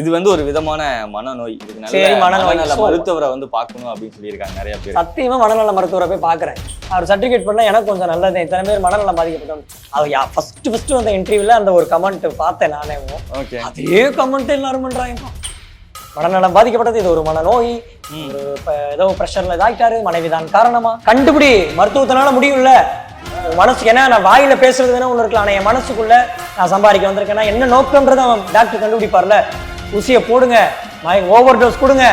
இது வந்து ஒரு விதமான மனநோய். சரி, மனநோய். மருத்துவரை வந்து பார்க்கணும் அப்படின்னு சொல்லியிருக்காங்க நிறைய பேர். சத்தியமா மனநல மருத்துவரை போய் பார்க்குறேன். அவர் சர்டிஃபிகேட் பண்ணா எனக்கு கொஞ்சம் நல்லது. இத்தனை பேர் மனநலம் பாதிக்கப்பட்டவங்க யா ஃபர்ஸ்ட் ஃபர்ஸ்ட் வந்த இன்டர்வியூல அந்த ஒரு கமெண்ட் பார்த்தேன் நானே. ஓகே அதே கமெண்ட் எல்லாரும் பண்றாங்க. மனநலம் பாதிக்கப்பட்டது. இது ஒரு மனநோய். ஒரு ஏதோ ப்ரெஷர்ல இதாகிட்டாரு. மனைவிதான் காரணமா? கண்டுபிடி. மருத்துவத்தினால முடியும்ல. மனசுக்கு என்ன? நான் வாயில பேசுறது வேணா ஒன்று இருக்கலாம். ஆனா என் மனசுக்குள்ள நான் சம்பாதிக்க வந்திருக்கேன்னா என்ன நோக்கம்ன்றதை அவன் டாக்டர் கண்டுபிடிப்பார்ல. ஊசியை போடுங்க. ஓவர் டோஸ் கொடுங்க.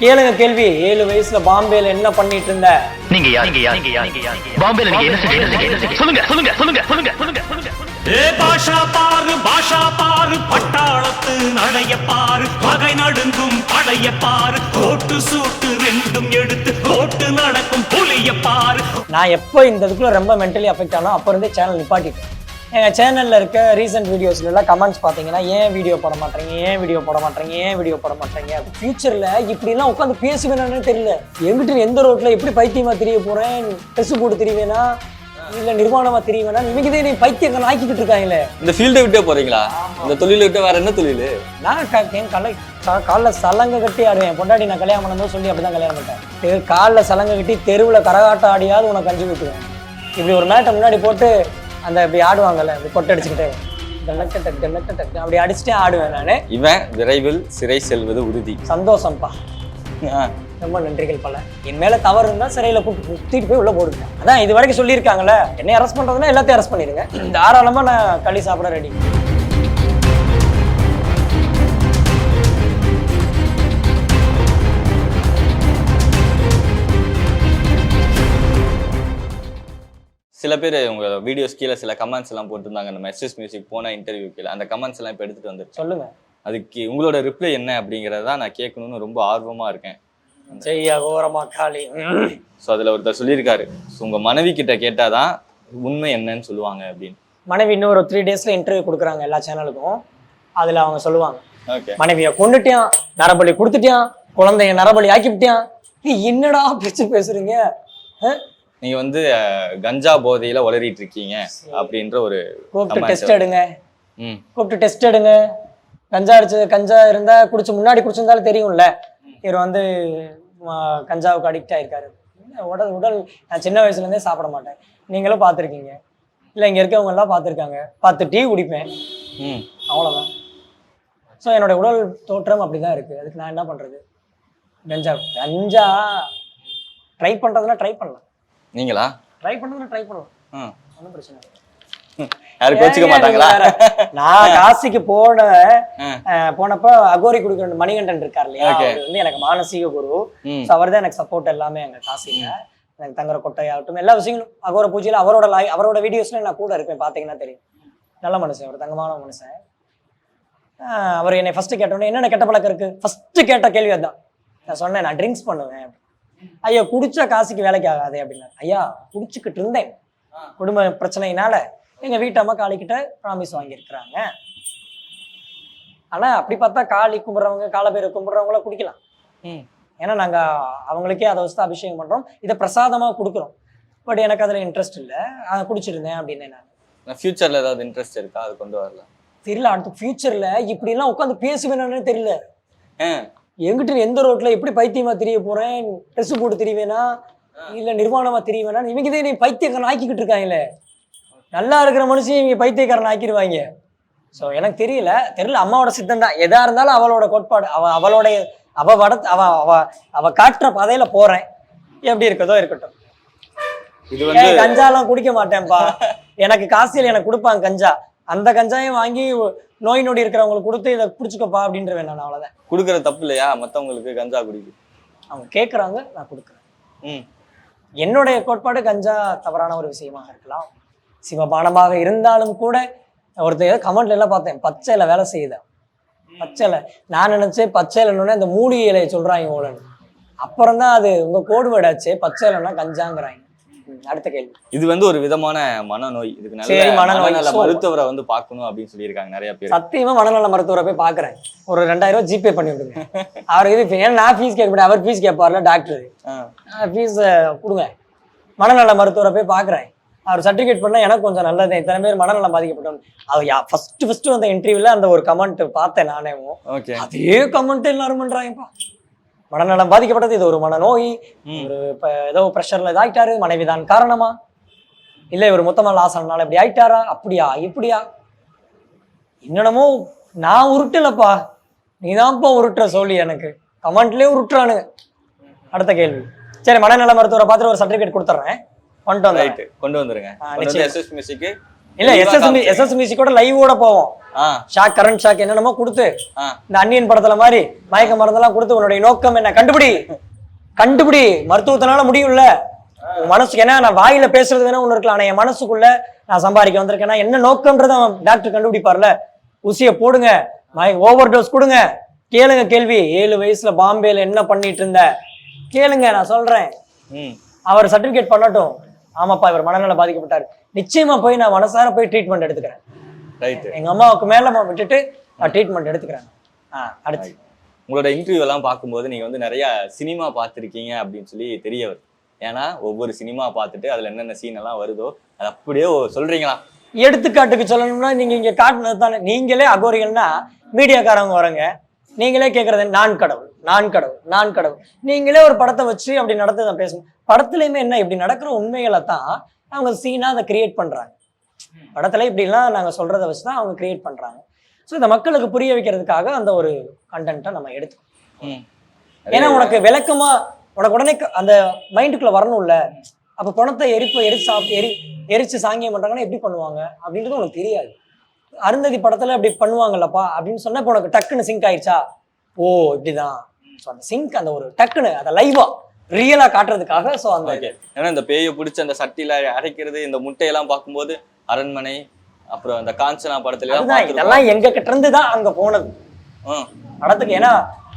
கேளுங்க கேள்வி. ஏழு வயசுல பாம்பேல என்ன பண்ணிட்டு இருந்த? நீங்க யார்? நீங்க யார்? நீங்க யார்? நீங்க யார் பாம்பேல நீங்க என்ன செஞ்சீங்க? என்ன செஞ்சீங்க? சொல்லுங்க சொல்லுங்க சொல்லுங்க சொல்லுங்க சொல்லுங்க சொல்லுங்க. ஏ பாஷா பாரு பாஷா பாரு பட்டாளத்து நடைய பாரு பகை நடுங்கும் படைய பாரு கோட்டு சூட்டு ரெண்டும் எடுத்து கோட்டு நடக்கும் புலிய பாரு. நான் எப்போ இந்த இதுக்குள்ள ரொம்ப மென்டலி அஃபெக்ட் ஆனோ அப்போ இருந்தே சேனல் நிப்பாட்டிட்டேன். எங்கள் சேனலில் இருக்க ரீசெண்ட் வீடியோஸ்ல எல்லாம் கமெண்ட்ஸ் பார்த்தீங்கன்னா ஏன் வீடியோ போட மாட்டேங்க? ஏன் வீடியோ போட மாட்டேங்க? ஏன் வீடியோ போட மாட்டேங்க? ஃபியூச்சரில் இப்படிலாம் உட்காந்து பேசுவேனானே தெரியல. எங்கிட்ட எந்த ரோட்டில் எப்படி பைத்தியமாக தெரிய போகிறேன் ட்ரெஸ் போட்டு தெரியவேனா இல்லை நிர்வாணமாக தெரியவேனா இவங்க இதே நீ பைத்தியக்காரன் ஆக்கிக்கிட்டு இருக்காங்களே. இந்த ஃபீல்டை விட்டே போறீங்களா? இந்த தொழிலை விட்டு வேற என்ன தொழில்? நான் என் கலை கால்ல சலங்கை கட்டி ஆடுவேன். பொண்டாட்டி நான் கல்யாணம் பண்ணும்போது சொல்லி அப்படிதான் கல்யாணம் பண்ணிட்டேன். காலில் சலங்கை கட்டி தெருவில் கரகாட்டம் ஆடியாவது உனக்கு கஞ்சி ஊற்றுவேன் இப்படி ஒரு மேட்டை முன்னாடி போட்டு அந்த இப்படி ஆடுவாங்கல்ல இப்படி கொட்டை அடிச்சுக்கிட்டே டனக்க டக் டனக்க டக் அப்படி அடிச்சுட்டே ஆடுவேன் நான். இவன் விரைவில் சிறை செல்வது உறுதி. சந்தோஷம்ப்பா ரொம்ப நன்றிகள் பல. என் மேல தவறு இருந்தா சிறையில கூட்டிட்டு போய் உள்ள போடுங்க அதான் இது வரைக்கும் சொல்லியிருக்காங்கல்ல. என்னை அரெஸ்ட் பண்றதுன்னா எல்லாத்தையும் அரெஸ்ட் பண்ணிடுங்க. தாராளமா நான் களி சாப்பிட ரெடி சில பேர் உங்க வீடியோஸ் கீழே சில கமெண்ட்ஸ் எல்லாம் போட்டிருந்தாங்க. நம்ம எஸ்எஸ் மியூசிக் போன இன்டர்வியூ கீழே. அந்த கமெண்ட்ஸ் எல்லாம் இப்போ எடுத்துட்டு வந்துருச்சு சொல்லுங்க. அதுக்கு உங்களோட ரிப்ளை என்ன அப்படிங்கறத நான் கேட்கணும்னு ரொம்ப ஆர்வமா இருக்கேன். ஜெய் அகோரமா காளி. ஸோ அதுல ஒருத்தர் சொல்லியிருக்காரு. "So, உங்க மனைவி கிட்ட கேட்டாதான் உண்மை என்னன்னு சொல்லுவாங்க அப்படின்னு. மனைவி இன்னும் ஒரு த்ரீ டேஸ்ல இன்டர்வியூ கொடுக்குறாங்க எல்லா சேனலுக்கும் அதுல அவங்க சொல்லுவாங்க. ஓகே மனைவிய கொண்டுட்டியான் நரபலி கொடுத்துட்டியான் குழந்தைய நரபலி ஆக்கிவிட்டியான். நீ என்னடா பேச்சு பேசுறீங்க? நீங்க வந்து கஞ்சா போதையில உளறிட்டு இருக்கீங்க அப்படின்ற ஒரு கூப்பிட்டு. டெஸ்ட் எடுங்க. கூப்பிட்டு டெஸ்ட் எடுங்க. கஞ்சா அடிச்சு கஞ்சா இருந்தா குடிச்சு முன்னாடி குடிச்சிருந்தாலும் தெரியும்ல. இவர் வந்து கஞ்சாவுக்கு அடிக்ட் ஆயிருக்காரு. உடல் உடல் நான் சின்ன வயசுல இருந்தே சாப்பிட மாட்டேன். நீங்களும் பார்த்துருக்கீங்க. இல்லை இங்கே இருக்கவங்க எல்லாம் பார்த்துருக்காங்க. பத்து டீ குடிப்பேன். ம். அவ்வளோதான் ஸோ என்னோட உடல் தோற்றம் அப்படிதான் இருக்கு. அதுக்கு நான் என்ன பண்றது? கஞ்சா கஞ்சா. ட்ரை பண்றதுன்னா ட்ரை பண்ணலாம். நீங்களா? ட்ரை பண்றதுன்னா ட்ரை பண்ணலாம் ம் ஒன்றும் பிரச்சனை இல்லை. யாரும் கோச்சிக்க மாட்டாங்களா? நான் காசிக்கு போன போனப்ப அகோரி குடுக்கிற மணிகண்டன் இருக்கார் இல்லையா? Okay. அவர் வந்து எனக்கு மானசீக குரு. அவர் தான் எனக்கு சப்போர்ட் எல்லாமே அங்க காசில எனக்கு தங்குற கொட்டையாகட்டும் எல்லா விஷயங்களும். அகோர பூஜையில அவரோட லை அவரோட வீடியோஸ்ல நான் கூட இருப்பேன் பாத்தீங்கன்னா தெரியும். நல்ல மனுஷன் அவர் தங்கமான மனுஷன். அவர் என்னை ஃபர்ஸ்ட் கேட்டோன்னே என்னென்ன கெட்ட பழக்கம் இருக்கு? ஃபர்ஸ்ட் கேட்ட கேள்வி அதான் நான் சொன்னேன் நான் ட்ரிங்க்ஸ் பண்ணுவேன். ஐயா குடிச்சா காசுக்கு வேலைக்கு ஆகாதே அப்படின்னா ஐயா குடிச்சுக்கிட்டு இருந்தேன். குடும்ப பிரச்சனையினால எங்க வீட்டம்மா காளிக்கிட்ட ப்ராமிஸ் வாங்கியிருக்கிறாங்க. ஆனா அப்படி பார்த்தா காளி கும்பிட்றவங்க கால பேர் கும்பிட்றவங்கள குடிக்கலாம். ஏன்னா நாங்க அவங்களுக்கே அதை வச்சு அபிஷேகம் பண்றோம். இதை பிரசாதமா கொடுக்குறோம். பட் எனக்கு அதுல இன்ட்ரெஸ்ட் இல்லை. அதை குடிச்சிருந்தேன் அப்படின்னு நான். ஃபியூச்சர்ல ஏதாவது இன்ட்ரெஸ்ட் இருக்கா? அது கொண்டு வரல. தெரியல அடுத்த ஃபியூச்சர்ல இப்படி எல்லாம் உட்காந்து பேசுவேனானே தெரியல. எங்கிட்ட எந்த ரோட்ல எப்படி பைத்தியமா தெரிய போறேன்? ட்ரெஸ் போட்டு தெரியவேனா இல்ல நிர்வாணமா தெரியவேனா இவங்க இதே நீ பைத்தியக்காரன் ஆக்கிக்கிட்டு இருக்காங்களே. நல்லா இருக்கிற மனுஷன் இவங்க பைத்தியக்காரன் ஆக்கிடுவாங்க. ஸோ எனக்கு தெரியல. தெரியல. அம்மாவோட சித்தம் தான் எதா இருந்தாலும் அவளோட கோட்பாடு. அவ அவளோட அவ வட அவ அவ அவ காட்டுற பாதையில போறேன். எப்படி இருக்கதோ இருக்கட்டும். கஞ்சாலாம் குடிக்க மாட்டேன்ப்பா. எனக்கு காசியில் எனக்கு கொடுப்பாங்க கஞ்சா. அந்த கஞ்சாயும் வாங்கி நோய் நொடி இருக்கிறவங்களுக்கு கொடுத்து இதை குடிச்சுக்கப்பா அப்படின்றவேன் நான் அவ்வளவுதான். கொடுக்கற தப்பு இல்லையா? மத்தவங்களுக்கு கஞ்சா குடிக்கு. அவங்க கேட்குறாங்க நான் கொடுக்குறேன். ம். என்னுடைய கோட்பாடு கஞ்சா தவறான ஒரு விஷயமாக இருக்கலாம். சிவபானமாக இருந்தாலும் கூட ஒருத்தர் கமெண்ட்ல எல்லாம் பார்த்தேன் பச்சையில வேலை செய்யுதா. பச்சையில. நான் நினைச்சேன் பச்சையிலன்னு இந்த மூலிகை இலையை சொல்றாங்க ஓலன்னு அப்புறம் தான் அது உங்க கோடு வேர்டாச்சு பச்சையிலன்னா கஞ்சாங்கிறாங்க. அடுத்த கேள்வி. இது வந்து ஒரு விதமான மனநோய். இதுக்கு நல்ல மனநோய். மனநல So- மருத்துவரை வந்து பார்க்கணும் அப்படின்னு சொல்லியிருக்காங்க நிறைய பேர். சத்தியமா மனநல மருத்துவரை போய் பாக்குறேன் ஒரு ரெண்டாயிரம் ரூபாய் ஜிபே பண்ணி விடுங்க. அவருக்கு இது ஏன்னா நான் ஃபீஸ் கேட்க மாட்டேன் அவர் ஃபீஸ் கேட்பார்ல டாக்டர். ஃபீஸ் கொடுங்க. மனநல மருத்துவரை போய் பார்க்குறேன். அவர் சர்டிஃபிகேட் பண்ணா எனக்கு கொஞ்சம் நல்லது. இத்தனை பேர் மனநலம் பாதிக்கப்பட்டவன் அவர் யா ஃபர்ஸ்ட் ஃபர்ஸ்ட் வந்த இன்டர்வியூல அந்த ஒரு கமெண்ட் பார்த்தேன் நானே அதே கமெண்ட் எல்லாரும் பண்றாங்கப்பா. மனநலம் பாதிக்கப்பட்டது. இது ஒரு மனநோய். ஒரு இப்ப ஏதோ ப்ரெஷர்ல இதாயிட்டாரு. மனைவிதான் காரணமா? இல்ல இவர் மொத்தமா லாஸ் ஆனனால இப்படி ஆயிட்டாரா? அப்படியா? இப்படியா என்னென்னமோ நான் உருட்டலப்பா நீதான்ப்பா உருட்டுற சொல்லி எனக்கு. கமெண்ட்லயே உருட்டுறானுங்க. அடுத்த கேள்வி. சரி மனநல மருத்துவரை பார்த்துட்டு ஒரு சர்டிஃபிகேட் கொடுத்துட்றேன். கொண்டு வந்துருங்க. ஆ, கொண்டு வந்து நிச்சயம். எஸ்எஸ் மியூசிக்கு இல்ல எஸ்எஸ் எஸ்எஸ் மியூசிக்கோட லைவோட போவோம். ஆ. ஷாக் கரண்ட் ஷாக் என்னென்னமோ கொடுத்து இந்த அன்னியன் படத்துல மாதிரி மயக்க மருந்தெல்லாம் கொடுத்து உன்னுடைய நோக்கம் என்ன? கண்டுபிடி. கண்டுபிடி. மருத்துவத்தினால முடியும்ல. மனசுக்கு என்ன நான் வாயில பேசுறது வேணா ஒண்ணு இருக்கலாம். ஆனா என் மனசுக்குள்ள நான் சம்பாதிக்க வந்திருக்கேன்னா என்ன நோக்கம்ன்றத அவன் டாக்டர் கண்டுபிடிப்பார்ல. ஊசியை போடுங்க. ஓவர் டோஸ் கொடுங்க. கேளுங்க கேள்வி. ஏழு வயசுல பாம்பேல என்ன பண்ணிட்டு இருந்த? கேளுங்க நான் சொல்றேன். அவர் சர்டிபிகேட் பண்ணட்டும். ஆமாப்பா இவர் மனநல பாதிக்கப்பட்டார். நிச்சயமா போய் நான் மனசார போய் ட்ரீட்மெண்ட் எடுத்துக்கிறேன். எங்க அம்மாவுக்கு மேல நான் விட்டுட்டு நான் ட்ரீட்மெண்ட் எடுத்துக்கிறேன். அடுத்து. உங்களோட இன்டர்வியூ எல்லாம் பார்க்கும்போது நீங்க வந்து நிறைய சினிமா பார்த்துருக்கீங்க அப்படின்னு சொல்லி தெரிய வருது ஏன்னா ஒவ்வொரு சினிமா பார்த்துட்டு அதுல என்னென்ன சீன் எல்லாம் வருதோ அது அப்படியே சொல்றீங்களா எடுத்துக்காட்டுக்கு சொல்லணும்னா நீங்க இங்க காட்டுனது தானே. நீங்களே அகோரிகள்னா மீடியாக்காரவங்க வரங்க நீங்களே கேட்கறது நான் கடவுள் நான் கடவுள் நான் கடவுள். நீங்களே ஒரு படத்தை வச்சு அப்படி நடத்த தான் பேசணும். படத்துலயுமே என்ன இப்படி நடக்கிற உண்மைகளை தான் அவங்க சீனா அதை கிரியேட் பண்றாங்க. படத்துல இப்படிலாம் நாங்க சொல்றதை வச்சு தான் அவங்க கிரியேட் பண்றாங்க. ஸோ இந்த மக்களுக்கு புரிய வைக்கிறதுக்காக அந்த ஒரு கண்டென்ட்டை நம்ம எடுத்துக்கணும். ம். ஏன்னா உனக்கு விளக்கமா உனக்கு உடனே அந்த மைண்டுக்குள்ள வரணும்ல. அப்ப பணத்தை எரிப்பு எரிச்சு சாப்பிட்டு எரி எரிச்சு சாங்கியம் பண்றாங்கன்னா எப்படி பண்ணுவாங்க? அப்படின்றது உனக்கு தெரியாது. அருந்ததி படத்துல அப்படி பண்ணுவாங்கல்லப்பா அப்படின்னு சொன்னா இப்ப உனக்கு டக்குன்னு சிங்க் ஆயிடுச்சா ஓ இப்படிதான். ஸோ அந்த சிங்க் அந்த ஒரு டக்குன்னு அதை லைவா ரியலா காட்டுறதுக்காக ஸோ அந்த ஏன்னா இந்த பேயை பிடிச்ச அந்த சட்டியில அடைக்கிறது இந்த முட்டையெல்லாம் பார்க்கும்போது அரண்மனை அப்புறம் இந்த காஞ்சனா படத்துல. இதெல்லாம் எங்க கிட்ட இருந்து தான் அங்க போனது. படத்துக்கு ஏன்னா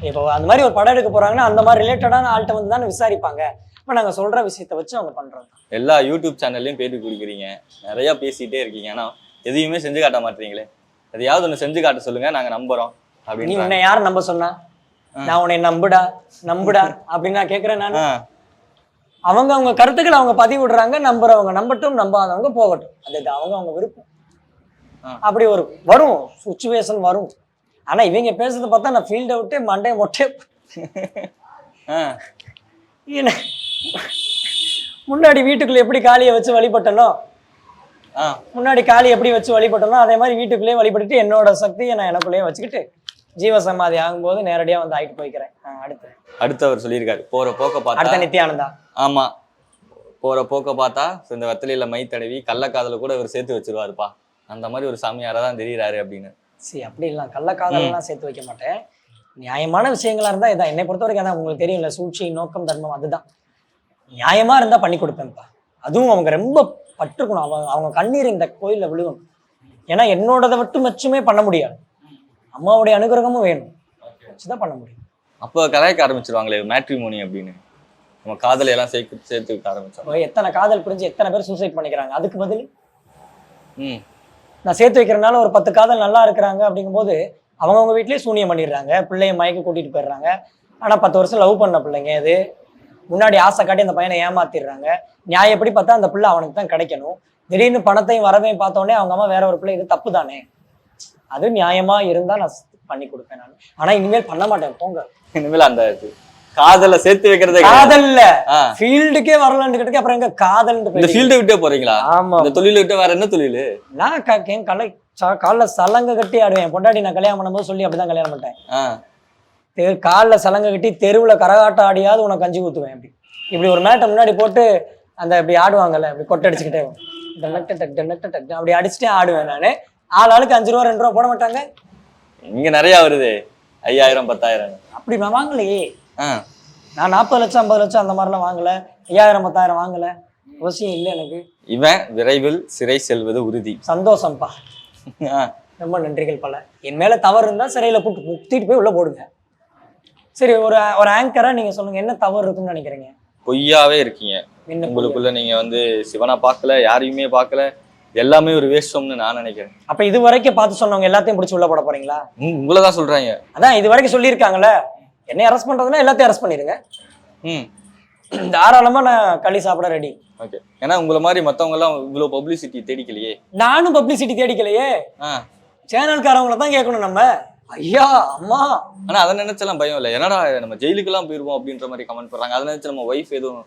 இப்போ அந்த மாதிரி ஒரு படம் எடுக்க போறாங்கன்னா அந்த மாதிரி ரிலேட்டடான ஆள்கிட்ட வந்து தானே விசாரிப்பாங்க. இப்போ நாங்க சொல்ற விஷயத்த வச்சு அவங்க பண்றது. எல்லா யூடியூப் சேனல்லையும் பேட்டி கொடுக்குறீங்க. நிறைய பேசிட்டே இருக்கீங்க. ஆனா எதையுமே செஞ்சு காட்ட மாட்டீங்களே. எதையாவது ஒண்ணு செஞ்சு காட்ட சொல்லுங்க நாங்க நம்புறோம் நீ அப்படின்னு யார் நம்ப சொன்னா? நான் உன்னை நம்புடா நம்புடா அப்படின்னு நான் கேட்கிறேன் நான். அவங்க அவங்க கருத்துக்களை அவங்க பதிவு விடுறாங்க நம்புறவங்க நம்பட்டும் நம்பாதவங்க போகட்டும். அது அவங்க அவங்க விருப்பம். அப்படி ஒரு வரும் சுச்சுவேஷன் வரும். ஆனா இவங்க பேசுறத பார்த்தா நான் ஃபீல்டை விட்டு மண்டைய மொட்டை என்ன? முன்னாடி வீட்டுக்குள்ள எப்படி காளியை வச்சு வழிபட்டனோ? முன்னாடி காளி எப்படி வச்சு வழிபட்டனோ அதே மாதிரி வீட்டுக்குள்ளேயே வழிபட்டுட்டு என்னோட சக்தியை நான் எனக்குள்ளேயே வச்சுக்கிட்டு ஜீவசமாதி ஆகும்போது நேரடியா வந்து ஆயிட்டு போய்க்கிறேன். அடுத்து. அடுத்து அவர் சொல்லியிருக்காரு. போற போக்க அடுத்த பார்த்தா நித்யானந்தா. ஆமா. போற போக்க பார்த்தா இந்த வெத்தலையில மை தடவி கள்ளக்காதல கூட இவர் சேர்த்து வச்சிருவாருப்பா. அந்த மாதிரி ஒரு சாமியாரா தான் தெரியுறாரு அப்படின்னு. சரி அப்படி இல்லை கள்ளக்காதலாம் சேர்த்து வைக்க மாட்டேன். நியாயமான விஷயங்களா இருந்தா இதான். என்னை பொறுத்த வரைக்கும் அதான் உங்களுக்கு தெரியும்ல சூழ்ச்சி நோக்கம் தர்மம் அதுதான். நியாயமா இருந்தா பண்ணி கொடுப்பேன்ப்பா. அதுவும் அவங்க ரொம்ப பற்றுக்கணும் அவங்க அவங்க கண்ணீர் இந்த கோயில்ல விழுகணும் ஏன்னா என்னோடதை மட்டும் வச்சுமே பண்ண முடியாது. அம்மாவுடைய அனுகிரகமும் வேணும். வச்சுதான் பண்ண முடியும். அப்போ கலாய்க்க ஆரம்பிச்சிருவாங்களே மேட்ரிமோனி அப்படின்னு. நம்ம காதலை எல்லாம் சேர்த்து சேர்த்து ஆரம்பிச்சோம் எத்தனை காதல் புரிஞ்சு எத்தனை பேர் சூசைட் பண்ணிக்கிறாங்க? அதுக்கு பதில்? ம். நான் சேர்த்து வைக்கிறனால ஒரு பத்து காதல் நல்லா இருக்கிறாங்க அப்படிங்கும்போது அவங்கவுங்க வீட்லயே சூனியம் பண்ணிடுறாங்க. பிள்ளைய மயக்க கூட்டிட்டு போயிடுறாங்க. ஆனா பத்து வருஷம் லவ் பண்ண பிள்ளைங்க இது. முன்னாடி ஆசை காட்டி அந்த பையனை ஏமாத்திடுறாங்க. நியாயப்படி பார்த்தா அந்த பிள்ளை அவனுக்கு தான் கிடைக்கணும். திடீர்னு பணத்தையும் வரவையும் பார்த்த உடனே அவங்க அம்மா வேற ஒரு பிள்ளை இது தப்பு தானே அது நியாயமா இருந்தா நான் பண்ணி கொடுப்பேன் நான். ஆனா இனிமேல் பண்ண மாட்டேன். போங்க. இனிமேல் அந்த இது காதலை சேர்த்து வைக்கிறதே. காதல்ல. ஃபீல்டுக்கே வரலான்னு கிட்ட அப்புறம் எங்க காதல் இந்த ஃபீல்டை விட்டே போறீங்களா? ஆமா. இந்த தொழிலை விட்டு வேற என்ன தொழில்? நான் என் கலை கால்ல சலங்க கட்டி ஆடுவேன். பொண்டாட்டி நான் கல்யாணம் பண்ணும்போது சொல்லி அப்படிதான் கல்யாணம் பண்ணிட்டேன். காலில் சலங்கை கட்டி தெருவில் கரகாட்டம் ஆடியாவது உனக்கு கஞ்சி ஊற்றுவேன் அப்படி. இப்படி ஒரு மேட்டை முன்னாடி போட்டு அந்த இப்படி ஆடுவாங்கல்ல இப்படி கொட்டை அடிச்சுக்கிட்டே. டனட்ட டக் டனட்ட டக் அப்படி அடிச்சுட்டே ஆடுவேன் நான். ஆள் ஆளுக்கு அஞ்சு ரூபா ரெண்டு ரூபா போட மாட்டாங்க. இங்க நிறைய வருது. ஐயாயிரம் பத்தாயிரம். அப்படி நான் வாங்கலையே. நான் நாற்பது லட்சம் ஐம்பது லட்சம் அந்த மாதிரிலாம் வாங்கல. ஐயாயிரம் பத்தாயிரம் வாங்கல. அவசியம் இல்லை எனக்கு. இவன் விரைவில் சிறை செல்வது உறுதி. சந்தோஷம்ப்பா ரொம்ப நன்றிகள் பல. என் மேல தவறு இருந்தா சிறையில போட்டு முத்திட்டு போய் உள்ள போடுங்க. சரி ஒரு ஒரு ஆங்கரா நீங்க சொல்லுங்க. என்ன தவறு இருக்குன்னு நினைக்கிறீங்க? பொய்யாவே இருக்கீங்க? உங்களுக்குள்ள நீங்க வந்து சிவனை பார்க்கல யாரையுமே பார்க்கல. எல்லாமே ஒரு வேஷம்னு நான் நினைக்கிறேன். அப்ப இது வரைக்கும் பார்த்து சொன்னவங்க எல்லாத்தையும் பிடிச்சி உள்ள போட போறீங்களா? உங்களை தான் சொல்றாங்க. அதான் இது வரைக்கும் சொல்லியிருக்காங்கல்ல. என்னை அரெஸ்ட் பண்றதுன்னா எல்லாத்தையும் அரெஸ்ட் பண்ணிருங்க. ம் தாராளமா நான் களி சாப்பிட ரெடி ஓகே ஏன்னா உங்களை மாதிரி மத்தவங்க எல்லாம் இவ்வளவு பப்ளிசிட்டி தேடிக்கலையே. நானும் பப்ளிசிட்டி தேடிக்கலையே. சேனல்காரவங்கள தான் கேட்கணும் நம்ம. ஐயா அம்மா. ஆனா அதை நினைச்செல்லாம் பயம் இல்லை. என்னடா நம்ம ஜெயிலுக்கெல்லாம் போயிருவோம் அப்படின்ற மாதிரி கமெண்ட் பண்றாங்க அதை நினைச்சு நம்ம ஒய்ஃப் எதுவும்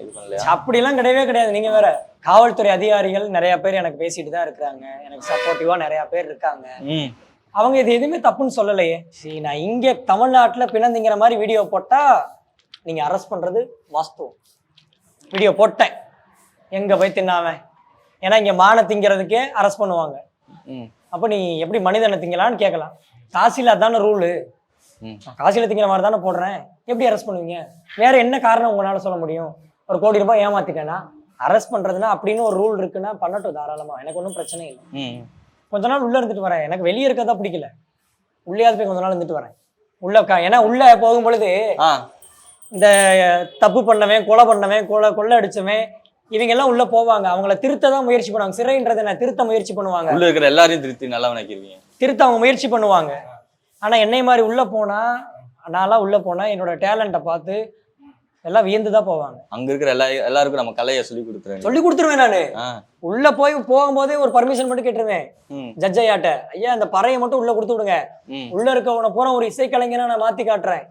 இது பண்ணலையா? அப்படிலாம் கிடையவே கிடையாது. நீங்க வேற காவல்துறை அதிகாரிகள் நிறைய பேர் எனக்கு பேசிட்டு தான் இருக்கிறாங்க. எனக்கு சப்போர்ட்டிவா நிறைய பேர் இருக்காங்க. அவங்க இது எதுவுமே தப்புன்னு சொல்லலையே. சரி நான் இங்க தமிழ்நாட்டுல பிணந்திங்கிற மாதிரி வீடியோ போட்டா நீங்க அரெஸ்ட் பண்றது வாஸ்தவம் வீடியோ போட்டேன். எங்க போய் தின்னாம? ஏன்னா இங்க மான திங்கிறதுக்கே அரெஸ்ட் பண்ணுவாங்க. அப்போ நீ எப்படி மனிதனை திங்கலான்னு கேட்கலாம். காசில அதான ரூலு ம். காசில திங்கிற மாதிரி தானே போடுறேன். எப்படி அரெஸ்ட் பண்ணுவீங்க? வேற என்ன காரணம் உங்களால சொல்ல முடியும்? ஒரு கோடி ரூபாய் ஏமாத்திட்டேனா அரெஸ்ட் பண்றதுன்னா அப்படின்னு ஒரு ரூல் இருக்குன்னா பண்ணட்டும் தாராளமா. எனக்கு ஒன்றும் பிரச்சனை இல்லை. கொஞ்ச நாள் உள்ள இருந்துட்டு வரேன். எனக்கு வெளியே இருக்கறதா பிடிக்கல. உள்ளேயாவது போய் கொஞ்ச நாள் இருந்துட்டு வரேன். உள்ள ஏன்னா உள்ள போகும் பொழுது இந்த தப்பு பண்ணவன் கொலை பண்ணவன் கொலை கொள்ளை அடிச்சவன் இவங்க எல்லாம் உள்ள போவாங்க. அவங்கள திருத்த தான் முயற்சி பண்ணுவாங்க. சிறைன்றதை என்ன? திருத்த முயற்சி பண்ணுவாங்க. உள்ள இருக்கிற எல்லாரையும் திருத்தி நல்லா நினைக்கிறீங்க திருத்த அவங்க முயற்சி பண்ணுவாங்க. ஆனா என்னை மாதிரி உள்ள போனா நான்லாம் உள்ள போனா என்னோட டேலண்ட்டை பார்த்து எல்லாம் வியந்து தான் போவாங்க. அங்க இருக்கிற எல்லா எல்லாருக்கும் நம்ம கலையை சொல்லி கொடுத்துருங்க சொல்லி கொடுத்துருவேன் நானு. உள்ள போய் போகும்போதே ஒரு பர்மிஷன் மட்டும் கேட்டுருவேன். ம். ஜட்ஜ் ஐயாட்ட ஐயா அந்த பறையை மட்டும் உள்ள கொடுத்து விடுங்க. உள்ள இருக்கவனை பூரா ஒரு இசைக்கலைஞனா நான் மாத்தி காட்டுறேன்.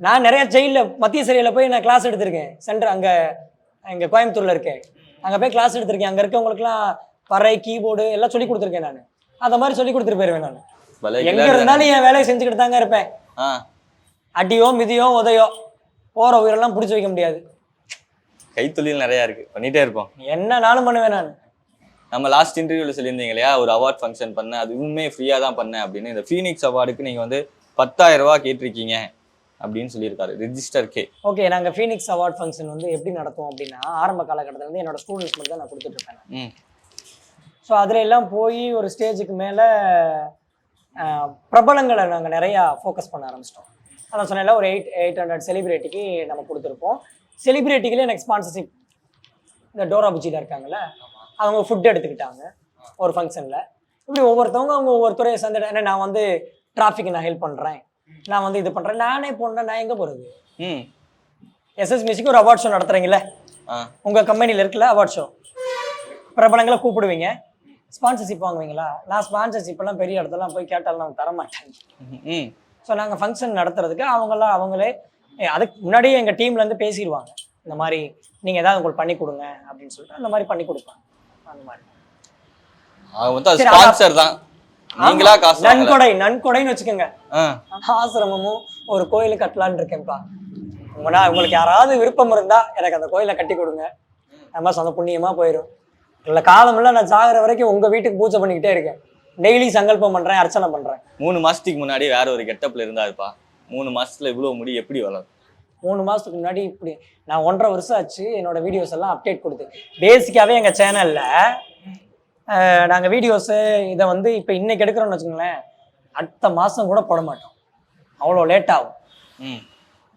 நான் நிறைய ஜெயில மத்திய சிறையில போய் நான் கிளாஸ் எடுத்திருக்கேன். சென்டர் அங்க இங்க கோயம்புத்தூர்ல இருக்கேன். அங்க போய் கிளாஸ் எடுத்திருக்கேன். அங்க இருக்கவங்களுக்குலாம் பறை கீபோர்டு எல்லாம் சொல்லி கொடுத்துருக்கேன் நான். அந்த மாதிரி சொல்லி கொடுத்துட்டு போயிருவேன் நான். எங்க இருந்தாலும் என் வேலையை செஞ்சுக்கிட்டு தாங்க இருப்பேன். அடியோ மிதியோ உதையோ போற உயிரெல்லாம் பிடிச்சி வைக்க முடியாது. கைத்தொழில் நிறைய இருக்கு. பண்ணிட்டே இருப்போம். என்னனாலும் பண்ணுவேன் நான். நம்ம லாஸ்ட் இன்டர்வியூல சொல்லியிருந்தீங்க இல்லையா? ஒரு அவார்ட் ஃபங்க்ஷன் பண்ண அதுவுமே ஃப்ரீயா தான் பண்ணேன் அப்படின்னு. இந்த ஃபீனிக்ஸ் அவார்டுக்கு நீங்க வந்து பத்தாயிரம் ரூபாய் கேட்டிருக்கீங்க அப்படின்னு சொல்லியிருக்காரு. ரிஜிஸ்டர் கே ஓகே நாங்க ஃபீனிக்ஸ் அவார்ட் ஃபங்க்ஷன் வந்து எப்படி நடத்துவோம் அப்படின்னா ஆரம்ப காலகட்டத்துல இருந்து என்னோட ஸ்டூடெண்ட்ஸ் மட்டும் தான் நான் ம். ஸோ அதுல எல்லாம் போய் ஒரு ஸ்டேஜுக்கு மேலே பிரபலங்களை நாங்கள் நிறையா ஃபோக்கஸ் பண்ண ஆரம்பிச்சிட்டோம். அதான் சொன்னேன்ல ஒரு எயிட் எயிட் ஹண்ட்ரட் செலிபிரிட்டிக்கு நம்ம கொடுத்துருப்போம். செலிபிரிட்டிகளே எனக்கு ஸ்பான்சர்ஷிப் இந்த டோரா புஜியில் இருக்காங்கல்ல அவங்க ஃபுட் எடுத்துக்கிட்டாங்க ஒரு ஃபங்க்ஷனில் இப்படி ஒவ்வொருத்தவங்க அவங்க ஒவ்வொரு துறையை சேர்ந்துட்டு ஏன்னா நான் வந்து டிராஃபிக் நான் ஹெல்ப் பண்ணுறேன் நான் வந்து இது பண்ணுறேன் நானே போனேன் நான் எங்கே போகிறது ம். எஸ்எஸ் மியூசிக் ஒரு அவார்ட் ஷோ நடத்துறீங்களே ஆ. உங்கள் கம்பெனியில் இருக்குல்ல அவார்ட் ஷோ பிரபலங்களை கூப்பிடுவீங்க. ஸ்பான்சர்ஷிப் வாங்குவீங்களா? நான் ஸ்பான்சர்ஷிப் எல்லாம் பெரிய இடத்துலாம் போய் கேட்டாலும் நான் தர மாட்டேன் ம் ஸோ நாங்கள் ஃபங்க்ஷன் நடத்துறதுக்கு அவங்கெல்லாம் அவங்களே அதுக்கு முன்னாடியே எங்கள் டீம்லேருந்து பேசிடுவாங்க. இந்த மாதிரி நீங்கள் ஏதாவது உங்களுக்கு பண்ணி கொடுங்க அப்படின்னு சொல்லிட்டு அந்த மாதிரி பண்ணி கொடுப்பாங்க. அந்த மாதிரி. அவங்க வந்து அது சரி, ஸ்பான்சர் தான். நீங்களா காசு. நன்கொடை நன்கொடைன்னு வச்சுக்கோங்க. ஆசிரமமும் ஒரு கோயில் கட்டலான்னு இருக்கேன்ப்பா. உங்களா உங்களுக்கு யாராவது விருப்பம் இருந்தா எனக்கு அந்த கோயிலை கட்டி கொடுங்க. நம்ம சொந்த புண்ணியமா போயிடும் இல்லை காலமெல்லாம் நான் சாகுற வரைக்கும் உங்க வீட்டுக்கு பூஜை பண்ணிக்கிட்டே இருக்கேன். டெய்லி சங்கல்பம் பண்றேன் அர்ச்சனை பண்றேன். மூணு மாசத்துக்கு முன்னாடி வேற ஒரு கெட்டப்ல இருந்தாருப்பா. மூணு மாசத்துல இவ்வளவு முடி எப்படி வளரும்? மூணு மாசத்துக்கு முன்னாடி இப்படி நான் ஒன்றரை வருஷம் ஆச்சு என்னோட வீடியோஸ் எல்லாம் அப்டேட் கொடுத்து. பேசிக்காவே எங்க சேனல்ல நாங்க வீடியோஸ் இதை வந்து இப்போ இன்னைக்கு எடுக்கிறோம்னு வச்சுக்கோங்களேன் அடுத்த மாசம் கூட போட மாட்டோம். அவ்வளோ லேட் ஆகும். ம்.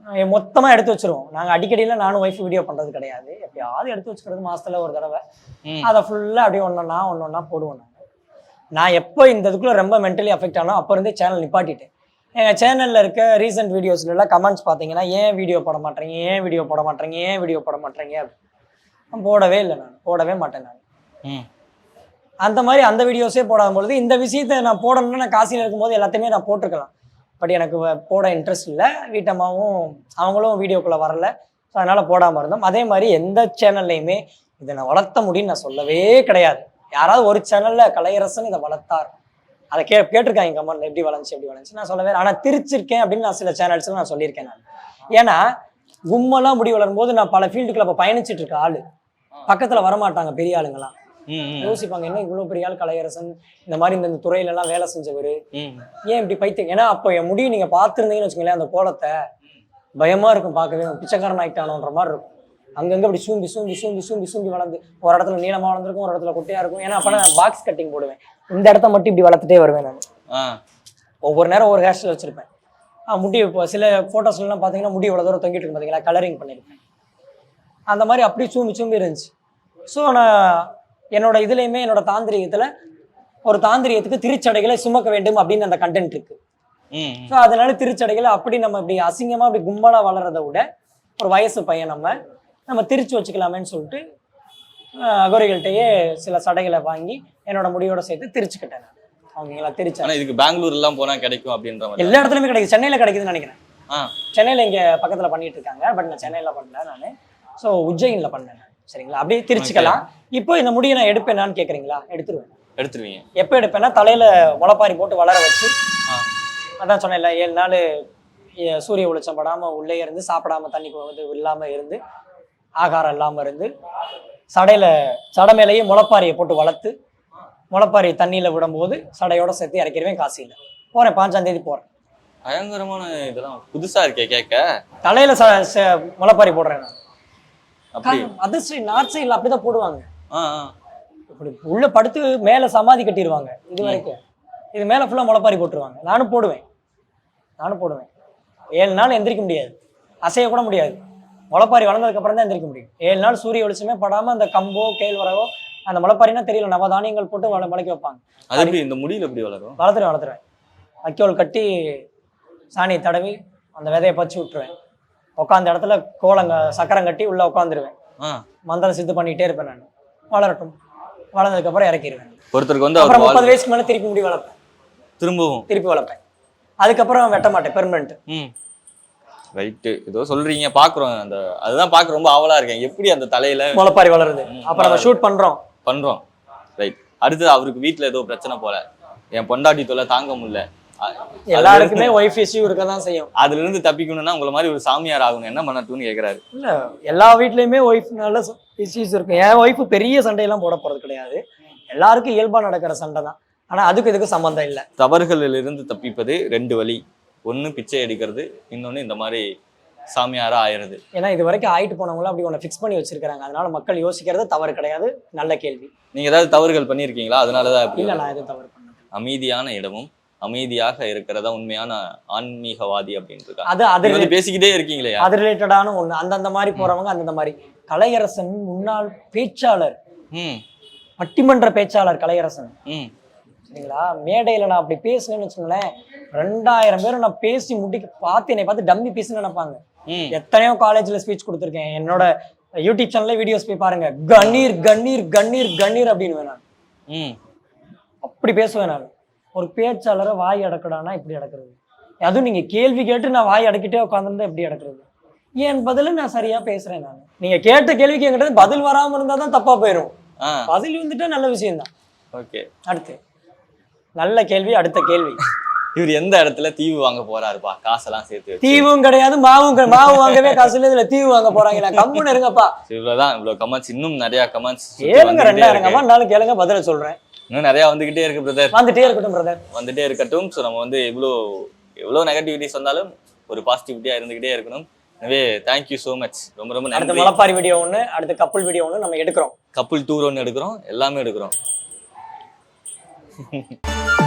அஹ் மொத்தமா எடுத்து வச்சிருவோம். நாங்க அடிக்கடியில நானும் ஒய்ஃப் வீடியோ பண்றது கிடையாது. எப்பயாவது எடுத்து வச்சுக்கிறது மாசத்துல ஒரு தடவை. அதை ஃபுல்லா அப்படியே ஒன்னொன்னா ஒன்னொன்னா போடுவோம் நாங்க. நான் எப்போ இந்த இதுக்குள்ள ரொம்ப மென்டலி அஃபெக்ட் ஆனோ அப்போ இருந்தே சேனல் நிப்பாட்டிட்டேன். எங்க சேனல்ல இருக்க ரீசெண்ட் வீடியோஸ்ல எல்லாம் கமெண்ட்ஸ் பார்த்தீங்கன்னா ஏன் வீடியோ போட மாட்டேங்க ஏன் வீடியோ போட மாட்டேங்க ஏன் வீடியோ போட மாட்டேங்க அப்படின்னு. போடவே இல்லை நான். போடவே மாட்டேன் நான். அந்த மாதிரி அந்த வீடியோஸே போடாத பொழுது இந்த விஷயத்தை நான் போடணும்னு நான் காசியில் இருக்கும்போது எல்லாத்தையுமே நான் போட்டிருக்கலாம். பட் எனக்கு வ- போட இன்ட்ரெஸ்ட் இல்லை. வீட்டம்மாவும் அவங்களும் வீடியோக்குள்ளே வரல. ஸோ அதனால் போடாமல் இருந்தோம். அதே மாதிரி எந்த சேனல்லையுமே இதை நான் வளர்த்த முடியும்னு நான் சொல்லவே கிடையாது. யாராவது ஒரு சேனலில் கலையரசன் இதை வளர்த்தார். அதை கே கேட்டிருக்காங்க அம்மா எப்படி வளர்ந்துச்சு எப்படி வளர்ந்துச்சு? நான் சொல்லவே ஆனால் திருச்சிருக்கேன் அப்படின்னு நான் சில சேனல்ஸ்ல நான் சொல்லியிருக்கேன் நான். ஏன்னா கும்மலாம் முடி வளரும் போது நான் பல ஃபீல்டுக்குள்ள இப்போ பயணிச்சுட்டு இருக்க ஆள். பக்கத்தில் வரமாட்டாங்க பெரிய ஆளுங்களாம் யோசிப்பாங்க என்ன இவ்வளோ பெரிய ஆள் கலையரசன்? இந்த மாதிரி இந்த துறையில எல்லாம் வேலை செஞ்சவர். ஏன் இப்படி பைத்தியம் ஏன்னா அப்போ என் முடிவு நீங்க பார்த்துருந்தீங்கன்னு வச்சுக்கோங்களேன் அந்த கோலத்தை பயமா இருக்கும் பார்க்கவே. பிச்சைக்காரன் ஆயிட்டானோன்ற மாதிரி இருக்கும். அங்கங்க அப்படி சூம்பி சூம்பி சூம்பி சூம்பி சூம்பி வளர்ந்து ஒரு இடத்துல நீளமா வளர்ந்துருக்கும் ஒரு இடத்துல குட்டையா இருக்கும். ஏன்னா அப்ப நான் பாக்ஸ் கட்டிங் போடுவேன். இந்த இடத்த மட்டும் இப்படி வளர்த்துட்டே வருவேன் நான். ஒவ்வொரு நேரம் ஒரு ஹேர் ஸ்டைல் வச்சிருப்பேன் முடி இப்போ சில ஃபோட்டோஸ்லாம் பார்த்தீங்கன்னா முடி இவ்வளோ தூரம் தொங்கிட்டு இருக்கும் பார்த்தீங்களா? கலரிங் பண்ணியிருப்பேன் அந்த மாதிரி அப்படியே சூம்பி சூம்பி இருந்துச்சு. ஸோ நான் என்னோட இதுலேயுமே என்னோட தாந்திரிகத்தில் ஒரு தாந்திரிகத்துக்கு திருச்சடைகளை சுமக்க வேண்டும் அப்படின்னு அந்த கண்டென்ட் இருக்கு. ஸோ அதனால திருச்சடைகளை அப்படி நம்ம இப்படி அசிங்கமாக அப்படி கும்பலாக வளர்றதை விட ஒரு வயசு பையன் நம்ம நம்ம திரிச்சு வச்சுக்கலாமேன்னு சொல்லிட்டு அகோரிகள்கிட்டயே சில சடைகளை வாங்கி என்னோட முடியோட சேர்த்து திரிச்சுக்கிட்டேன் நான். அவங்களா திரிச்சேன் ஆனா இதுக்கு பெங்களூர் எல்லாம் போனா கிடைக்கும் அப்படின்ற மாதிரி. எல்லா இடத்துலையுமே கிடைக்குது. சென்னையில் கிடைக்குதுன்னு நினைக்கிறேன். சென்னையில் இங்கே பக்கத்தில் பண்ணிட்டு இருக்காங்க. பட் நான் சென்னையில் பண்ணல நான். ஸோ உஜ்ஜயினில் பண்ணேன். சரிங்களா? அப்படியே திரிச்சுக்கலாம். இப்போ இந்த முடியை நான் எடுப்பேனான்னு கேட்குறீங்களா எடுத்துருவேன். எடுத்துருவீங்க. எப்போ எடுப்பேன்னா தலையில் முளைப்பாரி போட்டு வளர வச்சு. அதான் சொன்னேன்ல ஏழு நாள் சூரிய வெளிச்சம் படாமல் உள்ளே இருந்து சாப்பிடாம தண்ணி வந்து இல்லாமல் இருந்து ஆகாரம் இல்லாமல் இருந்து சடையில் சடை மேலேயே முளைப்பாரியை போட்டு வளர்த்து முளைப்பாரி தண்ணியில் விடும்போது சடையோட சேர்த்து இறக்கிடுவேன் காசியில். போகிறேன் பாஞ்சாம் தேதி போகிறேன் பயங்கரமான இதெல்லாம் புதுசா இருக்கே கேட்க. தலையில் ச முளைப்பாரி போடுறேன் நான். அது சைடு நார்த் சைடில் அப்படி தான் போடுவாங்க. இப்படி உள்ள படுத்து மேலே சமாதி கட்டிடுவாங்க இது வரைக்கும். இது மேலே ஃபுல்லாக முளைப்பாரி போட்டுருவாங்க. நானும் போடுவேன். நானும் போடுவேன். ஏழு நாள் எந்திரிக்க முடியாது. அசைய கூட முடியாது. முளைப்பாரி வளர்ந்ததுக்கு அப்புறம் தான் எந்திரிக்க முடியும். ஏழு நாள் சூரிய வெளிச்சமே படாமல் அந்த கம்போ கேழ்வரகோ அந்த முளைப்பாரினா தெரியல நவதானியங்கள் போட்டு வள முளைக்க வைப்பாங்க. அது இந்த முடியல எப்படி வளரும்? வளர்த்துருவேன் வளர்த்துருவேன். வைக்கோல் கட்டி சாணி தடவி அந்த விதையை பறிச்சு விட்டுருவேன். உட்காந்த இடத்துல கோலங்க சக்கரம் கட்டி உள்ளே உட்காந்துருவேன் மந்திரம் சித்து பண்ணிகிட்டே இருப்பேன் நான். வளரட்டும். வளர்ந்ததுக்கு அப்புறம் இறக்கிடுவேன் ஒருத்தருக்கு வந்து அப்புறம் முப்பது வயசுக்கு மேலே திருப்பி முடி வளர்ப்பேன். திரும்பவும்? திருப்பி வளர்ப்பேன். அதுக்கப்புறம் வெட்ட மாட்டேன் பெர்மனெண்ட் ரைட்டு ஏதோ சொல்றீங்க பாக்குறோம். அந்த அதுதான் பார்க்க ரொம்ப ஆவலா இருக்கேன். எப்படி அந்த தலையில முளைப்பாரி வளருது. அப்புறம் நம்ம ஷூட் பண்றோம். பண்றோம். ரைட் அடுத்து அவருக்கு வீட்ல ஏதோ பிரச்சனை போல. என் பொண்டாட்டி தொல்லை தாங்க முடியல. எல்லாருக்குமே ஒய்ஃப் இஷ்யூ இருக்க தான் செய்யும். அதுல இருந்து தப்பிக்கணும்னா உங்களை மாதிரி ஒரு சாமியார் ஆகணும். என்ன பண்ணட்டும்னு கேக்குறாரு. இல்ல எல்லா வீட்லயுமே ஒய்ஃப்னால இஷ்யூஸ் இருக்கும் என் ஒய்ஃப் பெரிய சண்டையெல்லாம் போட போறது கிடையாது. எல்லாருக்கும் இயல்பா நடக்கிற சண்டை தான். ஆனா அதுக்கு இதுக்கு சம்பந்தம் இல்லை. தவறுகளில் இருந்து தப்பிப்பது ரெண்டு வழி. ஒண்ணு பிச்சை எடுக்கிறது இன்னொன்னு இந்த மாதிரி சாமியாரா ஆயிடுது ஏன்னா இது வரைக்கும் ஆயிட்டு போனவங்களும் அப்படி ஒன்று ஃபிக்ஸ் பண்ணி வச்சிருக்காங்க அதனால மக்கள் யோசிக்கிறது தவறு கிடையாது. நல்ல கேள்வி. நீங்க ஏதாவது தவறுகள் பண்ணியிருக்கீங்களா? அதனாலதான் அப்படி இல்ல. நான் எதுவும் தவறு பண்ணது அமைதியான இடமும் அமைதியாக இருக்கிறதா உண்மையான ஆன்மீகவாதி அப்படின்னு இருக்காங்க அது அது பேசிக்கிட்டே இருக்கீங்களே அது ரிலேட்டடான ஒண்ணு. அந்தந்த மாதிரி போறவங்க அந்தந்த மாதிரி. கலையரசன் முன்னாள் பேச்சாளர். பட்டிமன்ற பேச்சாளர் கலையரசன். சரிங்களா? மேடையில நான் அப்படி பேசினேன்னு வச்சுக்கோங்களேன் ரெண்டாயிரம் பேர் நான் பேசி முடிக்க பார்த்து என்னை பார்த்து டம்மி பேசுன்னு நினைப்பாங்க. எத்தனையோ காலேஜ்ல ஸ்பீச் கொடுத்துருக்கேன். என்னோட யூடியூப் சேனல்ல வீடியோஸ் போய் பாருங்க. கண்ணீர் கண்ணீர் கண்ணீர் கண்ணீர் அப்படின்னு நான் ம். அப்படி பேசுவேன் நான். ஒரு பேச்சாளரை வாய் அடக்கடானா இப்படி அடக்குறது? அதுவும் நீங்க கேள்வி கேட்டு நான் வாய் அடக்கிட்டே உட்காந்துருந்தா எப்படி அடக்குறது? என் பதில நான் சரியா பேசுறேன் நான். நீங்க கேட்ட கேள்விக்கு என்கிட்ட பதில் வராம இருந்தா தான் தப்பா போயிடும் பதில் வந்துட்டா நல்ல விஷயம்தான் ஓகே. அடுத்து. நல்ல கேள்வி அடுத்த கேள்வி. இவர் எந்த இடத்துல தீவு வாங்க போறாருப்பா? காசெல்லாம் சேர்த்து தீவும் கிடையாது மாவும். மாவு வாங்கவே காசு இல்ல இதுல தீவு வாங்க போறாங்க. கம்முன்னு இருங்கப்பா. இவ்வளவுதான் இவ்வளவு கமெண்ட்ஸ் இன்னும் நிறைய கமெண்ட்ஸ் கேளுங்க ரெண்டாயிரம் கம்மா நாலு கேளுங்க பதில சொல்றேன். இன்னும் நிறைய வந்துகிட்டே இருக்கு பிரதர் வந்துட்டே இருக்கட்டும் பிரதர் வந்துட்டே இருக்கட்டும். ஸோ நம்ம வந்து இவ்வளோ எவ்வளோ நெகட்டிவிட்டிஸ் வந்தாலும் ஒரு பாசிட்டிவிட்டியா இருந்துகிட்டே இருக்கணும். எனவே தேங்க்யூ ஸோ மச் ரொம்ப ரொம்ப அடுத்த நன்றி. முளப்பாரி வீடியோ ஒண்ணு அடுத்த கப்பல் வீடியோ ஒண்ணு நம்ம எடுக்கிறோம். கப்புள் டூர் ஒன்று எடுக்கிறோம். எல்லாமே எடுக்கிறோம்.